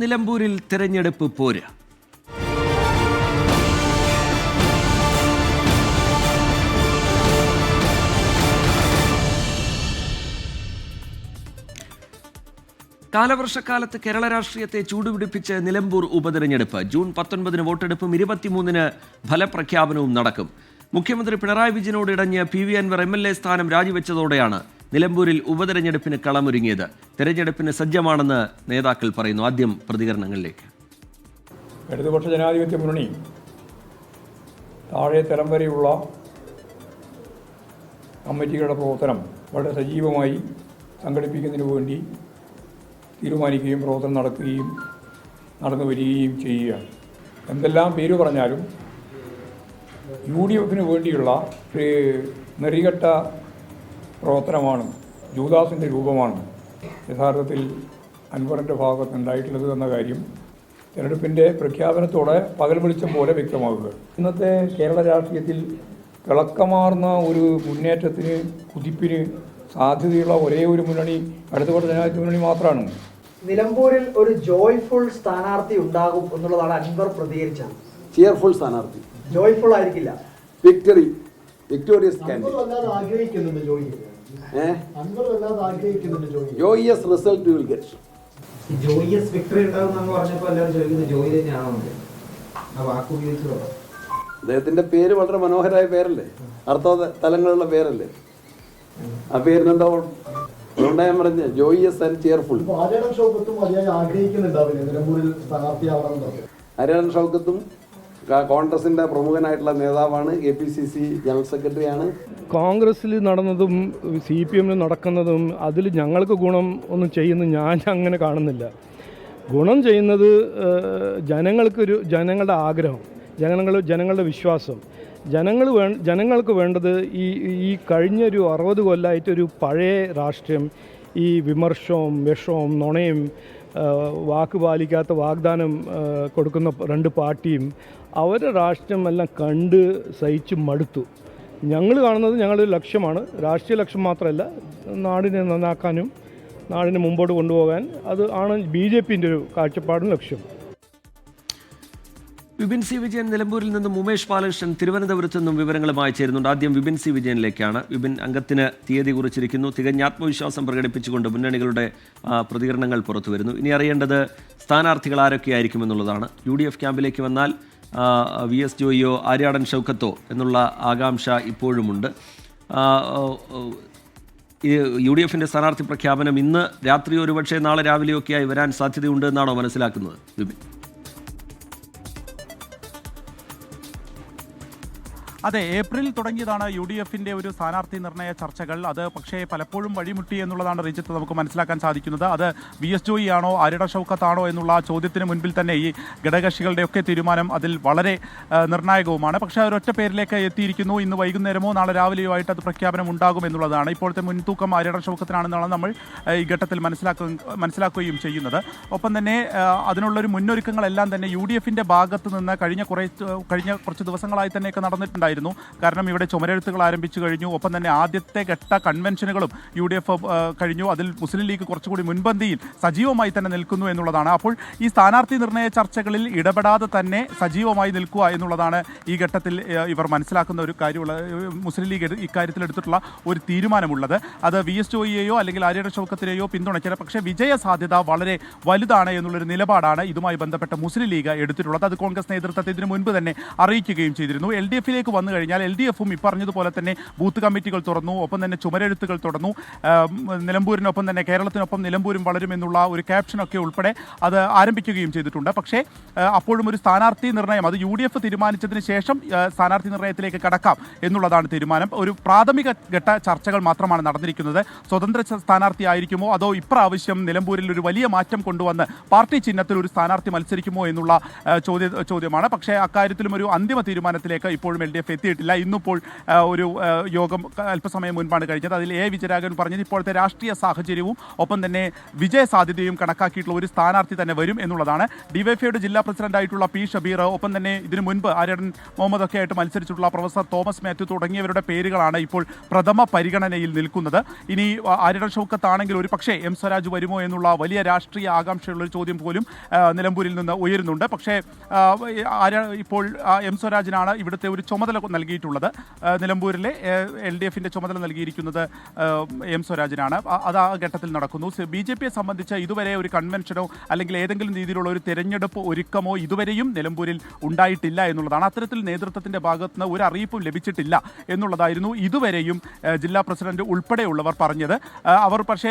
നിലമ്പൂരിൽ തിരഞ്ഞെടുപ്പ് പോര്. കാലവർഷക്കാലത്ത് കേരള രാഷ്ട്രീയത്തെ ചൂടുപിടിപ്പിച്ച് നിലമ്പൂർ ഉപതെരഞ്ഞെടുപ്പ്. ജൂൺ പത്തൊൻപതിന് വോട്ടെടുപ്പും ഇരുപത്തിമൂന്നിന് ഫലപ്രഖ്യാപനവും നടക്കും. മുഖ്യമന്ത്രി പിണറായി വിജയനോട് ഇടഞ്ഞ് P V Anvar M L A സ്ഥാനം രാജിവെച്ചതോടെയാണ് നിലമ്പൂരിൽ ഉപതെരഞ്ഞെടുപ്പിന് കളമൊരുങ്ങിയത്. തെരഞ്ഞെടുപ്പിന് സജ്ജമാണെന്ന് നേതാക്കൾ പറയുന്നു. ആദ്യം പ്രതികരണങ്ങളിലേക്ക്. ഇടതുപക്ഷ ജനാധിപത്യ മുന്നണി താഴെ തലം വരെയുള്ള കമ്മിറ്റികളുടെ പ്രവർത്തനം വളരെ സജീവമായി സംഘടിപ്പിക്കുന്നതിന് വേണ്ടി തീരുമാനിക്കുകയും പ്രവർത്തനം നടക്കുകയും നടന്നു വരികയും ചെയ്യുകയാണ്. എന്തെല്ലാം പേര് പറഞ്ഞാലും യു ഡി എഫിന് വേണ്ടിയുള്ള നെറികെട്ട പ്രവർത്തനമാണ് ജൂദാസിന്റെ രൂപമാണ്. യഥാർത്ഥത്തിൽ അൻവറിന്റെ ഭാഗത്ത് ഉണ്ടായിട്ടുള്ളത് എന്ന കാര്യം തിരഞ്ഞെടുപ്പിന്റെ പ്രഖ്യാപനത്തോടെ പകൽ വെളിച്ചം പോലെ വ്യക്തമാകുക. ഇന്നത്തെ കേരള രാഷ്ട്രീയത്തിൽ തിളക്കമാർന്ന ഒരു മുന്നേറ്റത്തിന് കുതിപ്പിന് സാധ്യതയുള്ള ഒരേ ഒരു മുന്നണി അടുത്തപക്ഷ ജനാധിപത്യ മുന്നണി മാത്രമാണ്. നിലമ്പൂരിൽ ഒരു ജോയ്ഫുൾ സ്ഥാനാർത്ഥി ഉണ്ടാകും എന്നുള്ളതാണ് അൻവർ പ്രതികരിച്ചത്. ചിയർഫുൾ സ്ഥാനാർത്ഥി. ജോയ്ഫുൾ ആയിരിക്കില്ല. വിക്ടറി വിക്ടോറിയസ് ആഗ്രഹിക്കുന്നുണ്ട് കാൻഡിഡേറ്റ് വല്ലാതെ ആഗ്രഹിക്കുന്നുണ്ട് Joy joyous result will get. Joyous victory ഉണ്ടാവും എന്ന് പറഞ്ഞപ്പോൾ എല്ലാവരും ചോദിക്കുന്നത് ജോയി തന്നെയാണോ ആ വാക്ക് ഉപയോഗിച്ചതോ അദ്ദേഹത്തിന്റെ പേര് വളരെ മനോഹരമായ പേരല്ലേ? അർത്ഥ തലങ്ങളുള്ള പേരല്ലേ? ആ പേര് അതുകൊണ്ടാണ് ഞാൻ പറഞ്ഞ ജോയിയസ് ആൻഡ് ചെയർഫുൾ. ആര്യാടൻ ഷൗക്കത്തും ആഗ്രഹിക്കുന്നുണ്ടാവില്ല? നിലമ്പൂരിൽ ഷൗക്കത്തും കോൺഗ്രസിന്റെ പ്രമുഖനായിട്ടുള്ള നേതാവാണ് A P C C general സെക്രട്ടറിയാണ്. കോൺഗ്രസ്സിൽ നടന്നതും സി പി എമ്മിൽ നടക്കുന്നതും അതിൽ ഞങ്ങൾക്ക് ഗുണം ഒന്നും ചെയ്യുന്ന ഞാൻ അങ്ങനെ കാണുന്നില്ല. ഗുണം ചെയ്യുന്നത് ജനങ്ങൾക്കൊരു ജനങ്ങളുടെ ആഗ്രഹം ജനങ്ങൾ ജനങ്ങളുടെ വിശ്വാസം. ജനങ്ങൾ വേ ജനങ്ങൾക്ക് വേണ്ടത് ഈ ഈ കഴിഞ്ഞൊരു അറുപത് കൊല്ലമായിട്ടൊരു പഴയ രാഷ്ട്രീയം ഈ വിമർശവും വിഷവും നുണയും വാക്ക് പാലിക്കാത്ത വാഗ്ദാനം കൊടുക്കുന്ന രണ്ട് പാർട്ടിയും അവരുടെ രാഷ്ട്രീയം എല്ലാം കണ്ട് സഹിച്ച് മടുത്തു. ഞങ്ങൾ കാണുന്നത് ഞങ്ങളുടെ ലക്ഷ്യമാണ്. രാഷ്ട്രീയ ലക്ഷ്യം മാത്രമല്ല നാടിനെ നന്നാക്കാനും നാടിനെ മുമ്പോട്ട് കൊണ്ടുപോകാൻ. അത് ആണ് ബി ജെ പിന്റെ ഒരു കാഴ്ചപ്പാടും ലക്ഷ്യം. വിപിൻ സി വിജയൻ നിലമ്പൂരിൽ നിന്നും ഉമേഷ് ബാലകൃഷ്ണൻ തിരുവനന്തപുരത്ത് നിന്നും വിവരങ്ങളുമായി ചേരുന്നുണ്ട്. ആദ്യം വിപിൻ സി വിജയനിലേക്കാണ്. വിപിൻ അംഗത്തിന് തീയതി കുറിച്ചിരിക്കുന്നു. തികഞ്ഞ ആത്മവിശ്വാസം പ്രകടിപ്പിച്ചുകൊണ്ട് മുന്നണികളുടെ പ്രതികരണങ്ങൾ പുറത്തു വരുന്നു. ഇനി അറിയേണ്ടത് സ്ഥാനാർത്ഥികൾ ആരൊക്കെയായിരിക്കുമെന്നുള്ളതാണ് യു ഡി എഫ് ക്യാമ്പിലേക്ക് വന്നാൽ വി എസ് ജോയിയോ ആര്യാടൻ ഷൗക്കത്തോ എന്നുള്ള ആകാംക്ഷ ഇപ്പോഴുമുണ്ട്. യു ഡി എഫിന്റെ സ്ഥാനാർത്ഥി പ്രഖ്യാപനം ഇന്ന് രാത്രി ഒരുപക്ഷെ നാളെ രാവിലെയൊക്കെയായി വരാൻ സാധ്യതയുണ്ട് എന്നാണോ മനസ്സിലാക്കുന്നത് വിപിൻ? അതെ ഏപ്രിൽ തുടങ്ങിയതാണ് യു ഡി എഫിന്റെ ഒരു സ്ഥാനാർത്ഥി നിർണയ ചർച്ചകൾ. അത് പക്ഷേ പലപ്പോഴും വഴിമുട്ടി എന്നുള്ളതാണ് റിജിത്ത് നമുക്ക് മനസ്സിലാക്കാൻ സാധിക്കുന്നത്. അത് വി എസ് ജോയി ആണോ ആരിട ഷൗക്കത്താണോ എന്നുള്ള ചോദ്യത്തിന് മുൻപിൽ തന്നെ ഈ ഘടകകക്ഷികളുടെയൊക്കെ തീരുമാനം അതിൽ വളരെ നിർണായകവുമാണ്. പക്ഷേ അവരൊറ്റ പേരിലേക്ക് എത്തിയിരിക്കുന്നു. ഇന്ന് വൈകുന്നേരമോ നാളെ രാവിലെയോ ആയിട്ട് അത് പ്രഖ്യാപനം ഉണ്ടാകും എന്നുള്ളതാണ് ഇപ്പോഴത്തെ മുൻതൂക്കം ആരിട ഷൗക്കത്തിനാണെന്നാണ് നമ്മൾ ഈ ഘട്ടത്തിൽ മനസ്സിലാക്കുക മനസ്സിലാക്കുകയും ചെയ്യുന്നത്. ഒപ്പം തന്നെ അതിനുള്ളൊരു മുന്നൊരുക്കങ്ങളെല്ലാം തന്നെ യു ഡി എഫിന്റെ ഭാഗത്ത് നിന്ന് കഴിഞ്ഞ കുറേ കഴിഞ്ഞ കുറച്ച് ദിവസങ്ങളായി തന്നെയൊക്കെ നടന്നിട്ടുണ്ടായിരുന്നു കാരണം ഇവിടെ ചുമരെഴുത്തുകൾ ആരംഭിച്ചു കഴിഞ്ഞു. ഒപ്പം തന്നെ ആദ്യത്തെ ഘട്ട കൺവെൻഷനുകളും യു ഡി എഫ് കഴിഞ്ഞു. അതിൽ മുസ്ലിം ലീഗ് കുറച്ചുകൂടി മുൻപന്തിയിൽ സജീവമായി തന്നെ നിൽക്കുന്നു എന്നുള്ളതാണ്. അപ്പോൾ ഈ സ്ഥാനാർത്ഥി നിർണയ ചർച്ചകളിൽ ഇടപെടാതെ തന്നെ സജീവമായി നിൽക്കുക എന്നുള്ളതാണ് ഈ ഘട്ടത്തിൽ ഇവർ മനസ്സിലാക്കുന്ന ഒരു കാര്യമുള്ള മുസ്ലിം ലീഗ് ഇക്കാര്യത്തിൽ എടുത്തിട്ടുള്ള ഒരു തീരുമാനമുള്ളത്. അത് വി എസ് ജോയിയെയോ അല്ലെങ്കിൽ ആര്യയുടെ ഷൗക്കത്തിനെയോ പിന്തുണയ്ക്കില്ല പക്ഷേ വിജയ സാധ്യത വളരെ വലുതാണ് എന്നുള്ളൊരു നിലപാടാണ് ഇതുമായി ബന്ധപ്പെട്ട മുസ്ലിം ലീഗ് എടുത്തിട്ടുള്ളത്. അത് കോൺഗ്രസ് നേതൃത്വത്തെ ഇതിനു മുൻപ് തന്നെ അറിയിക്കുകയും ചെയ്തിരുന്നു. എൽ ഡി എഫിലേക്ക് വന്നു കഴിഞ്ഞാൽ എൽ ഡി എഫും ഇപ്പറഞ്ഞതുപോലെ തന്നെ ബൂത്ത് കമ്മിറ്റികൾ തുറന്നു ഒപ്പം തന്നെ ചുമരെഴുത്തുകൾ ആം, നിലമ്പൂരിനൊപ്പം തന്നെ കേരളത്തിനൊപ്പം നിലമ്പൂരും വളരും എന്നുള്ള ഒരു ക്യാപ്ഷനൊക്കെ ഉൾപ്പെടെ അത് ആരംഭിക്കുകയും ചെയ്തിട്ടുണ്ട്. പക്ഷേ അപ്പോഴും ഒരു സ്ഥാനാർത്ഥി നിർണയം അത് യു ഡി എഫ് തീരുമാനിച്ചതിന് ശേഷം സ്ഥാനാർത്ഥി നിർണയത്തിലേക്ക് കടക്കാം എന്നുള്ളതാണ് തീരുമാനം. ഒരു പ്രാഥമിക ഘട്ട ചർച്ചകൾ മാത്രമാണ് നടന്നിരിക്കുന്നത്. സ്വതന്ത്ര സ്ഥാനാർത്ഥി ആയിരിക്കുമോ അതോ ഇപ്രാവശ്യം നിലമ്പൂരിൽ ഒരു വലിയ മാറ്റം കൊണ്ടുവന്ന് പാർട്ടി ചിഹ്നത്തിൽ ഒരു സ്ഥാനാർത്ഥി മത്സരിക്കുമോ എന്നുള്ള ചോദ്യ ചോദ്യമാണ്. പക്ഷേ അക്കാര്യത്തിലും ഒരു അന്തിമ തീരുമാനത്തിലേക്ക് ഇപ്പോഴും എൽ ഡി എഫ് എഫ് എത്തിയിട്ടില്ല ഇന്നിപ്പോൾ ഒരു യോഗം അല്പസമയം മുൻപാണ് കഴിഞ്ഞത്. അതിൽ എ. വിജയരാഘവൻ പറഞ്ഞത് ഇപ്പോഴത്തെ രാഷ്ട്രീയ സാഹചര്യവും ഒപ്പം തന്നെ വിജയ സാധ്യതയും കണക്കാക്കിയിട്ടുള്ള ഒരു സ്ഥാനാർത്ഥി തന്നെ വരും എന്നുള്ളതാണ്. ഡിവൈഫൈയുടെ ജില്ലാ പ്രസിഡന്റായിട്ടുള്ള പി. ഷബീർ ഒപ്പം തന്നെ ഇതിനു മുൻപ് ആര്യടൻ മുഹമ്മദ് ഒക്കെ ആയിട്ട് മത്സരിച്ചിട്ടുള്ള പ്രൊഫസർ തോമസ് മാത്യു തുടങ്ങിയവരുടെ പേരുകളാണ് ഇപ്പോൾ പ്രഥമ പരിഗണനയിൽ നിൽക്കുന്നത്. ഇനി ആര്യടൻ ഷൗക്കത്താണെങ്കിൽ ഒരു പക്ഷേ എം സ്വരാജ് വരുമോ എന്നുള്ള വലിയ രാഷ്ട്രീയ ആകാംക്ഷയുള്ള ഒരു ചോദ്യം പോലും നിലമ്പൂരിൽ നിന്ന് ഉയരുന്നുണ്ട്. പക്ഷേ ഇപ്പോൾ എം സ്വരാജിനാണ് ഇവിടുത്തെ ഒരു ചുമതല നൽകിയിട്ടുള്ളത്. നിലമ്പൂരിലെ എൽ ഡി എഫിന്റെ ചുമതല നൽകിയിരിക്കുന്നത് എം സ്വരാജിനാണ്. അത് ആ ഘട്ടത്തിൽ നടക്കുന്നു. ബി ജെ പിയെ സംബന്ധിച്ച് ഇതുവരെ ഒരു കൺവെൻഷനോ അല്ലെങ്കിൽ ഏതെങ്കിലും രീതിയിലുള്ള ഒരു തെരഞ്ഞെടുപ്പ് ഒരുക്കമോ ഇതുവരെയും നിലമ്പൂരിൽ ഉണ്ടായിട്ടില്ല എന്നുള്ളതാണ്. അത്തരത്തിൽ നേതൃത്വത്തിന്റെ ഭാഗത്ത് നിന്ന് ഒരു അറിയിപ്പും ലഭിച്ചിട്ടില്ല എന്നുള്ളതായിരുന്നു ഇതുവരെയും ജില്ലാ പ്രസിഡന്റ് ഉൾപ്പെടെയുള്ളവർ പറഞ്ഞത്. അവർ പക്ഷേ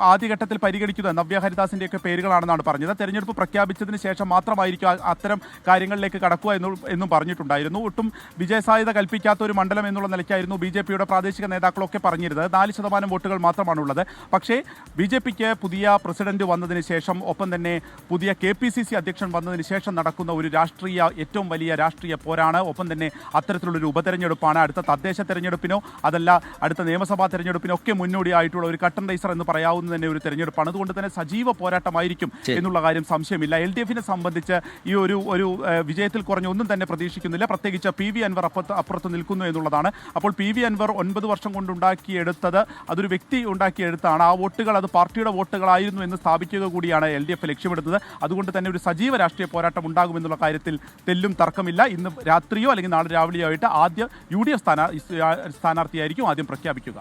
ആദ്യഘട്ടത്തിൽ പരിഗണിക്കുന്നത് നവ്യ ഹരിദാസിന്റെയൊക്കെ പേരുകളാണെന്നാണ് പറഞ്ഞത്. തെരഞ്ഞെടുപ്പ് പ്രഖ്യാപിച്ചതിന് ശേഷം മാത്രമായിരിക്കും അത്തരം കാര്യങ്ങളിലേക്ക് കടക്കുക എന്നു പറഞ്ഞിട്ടുണ്ടായിരുന്നു. ഒട്ടും വിജയസാധ്യത കൽപ്പിക്കാത്ത ഒരു മണ്ഡലം എന്നുള്ള നിലയ്ക്കായിരുന്നു ബി ജെ പിയുടെ പ്രാദേശിക നേതാക്കളൊക്കെ പറഞ്ഞിരുന്നത്. നാല് ശതമാനം വോട്ടുകൾ മാത്രമാണുള്ളത്. പക്ഷേ ബി ജെ പിക്ക് പുതിയ പ്രസിഡന്റ് വന്നതിന് ശേഷം ഒപ്പം തന്നെ പുതിയ കെ പി സി സി അധ്യക്ഷൻ വന്നതിന് ശേഷം നടക്കുന്ന ഒരു രാഷ്ട്രീയ ഏറ്റവും വലിയ രാഷ്ട്രീയ പോരാണ്. ഒപ്പം തന്നെ അത്തരത്തിലുള്ളൊരു ഉപതെരഞ്ഞെടുപ്പാണ്. അടുത്ത തദ്ദേശ തെരഞ്ഞെടുപ്പിനോ അതല്ല അടുത്ത നിയമസഭാ തെരഞ്ഞെടുപ്പിനോ ഒക്കെ മുന്നോടിയായിട്ടുള്ള ഒരു കട്ടൻ റൈസർ എന്ന് പറയാവുന്ന തന്നെ ഒരു തെരഞ്ഞെടുപ്പാണ്. അതുകൊണ്ട് തന്നെ സജീവ പോരാട്ടമായിരിക്കും എന്നുള്ള കാര്യം സംശയമില്ല. എൽ ഡി എഫിനെ സംബന്ധിച്ച് ഈ ഒരു ഒരു വിജയത്തിൽ കുറഞ്ഞ ഒന്നും തന്നെ പ്രതീക്ഷിക്കുന്നില്ല. പ്രത്യേകിച്ച് പി വി അൻവർ അപ്പുറത്ത് അപ്പുറത്ത് നിൽക്കുന്നു എന്നുള്ളതാണ്. അപ്പോൾ പി വി അൻവർ ഒൻപത് വർഷം കൊണ്ട് ഉണ്ടാക്കിയെടുത്തത് അതൊരു വ്യക്തി ഉണ്ടാക്കിയെടുത്താണ്. ആ വോട്ടുകൾ അത് പാർട്ടിയുടെ വോട്ടുകളായിരുന്നു എന്ന് സ്ഥാപിക്കുക കൂടിയാണ് എൽ ഡി എഫ് ലക്ഷ്യമിടുന്നത്. അതുകൊണ്ട് തന്നെ ഒരു സജീവ രാഷ്ട്രീയ പോരാട്ടം ഉണ്ടാകുമെന്നുള്ള കാര്യത്തിൽ തെല്ലും തർക്കമില്ല. ഇന്ന് രാത്രിയോ അല്ലെങ്കിൽ നാളെ രാവിലെയോ ആയിട്ട് ആദ്യം യു ഡി എഫ് സ്ഥാനാർത്ഥിയായിരിക്കും ആദ്യം പ്രഖ്യാപിക്കുക.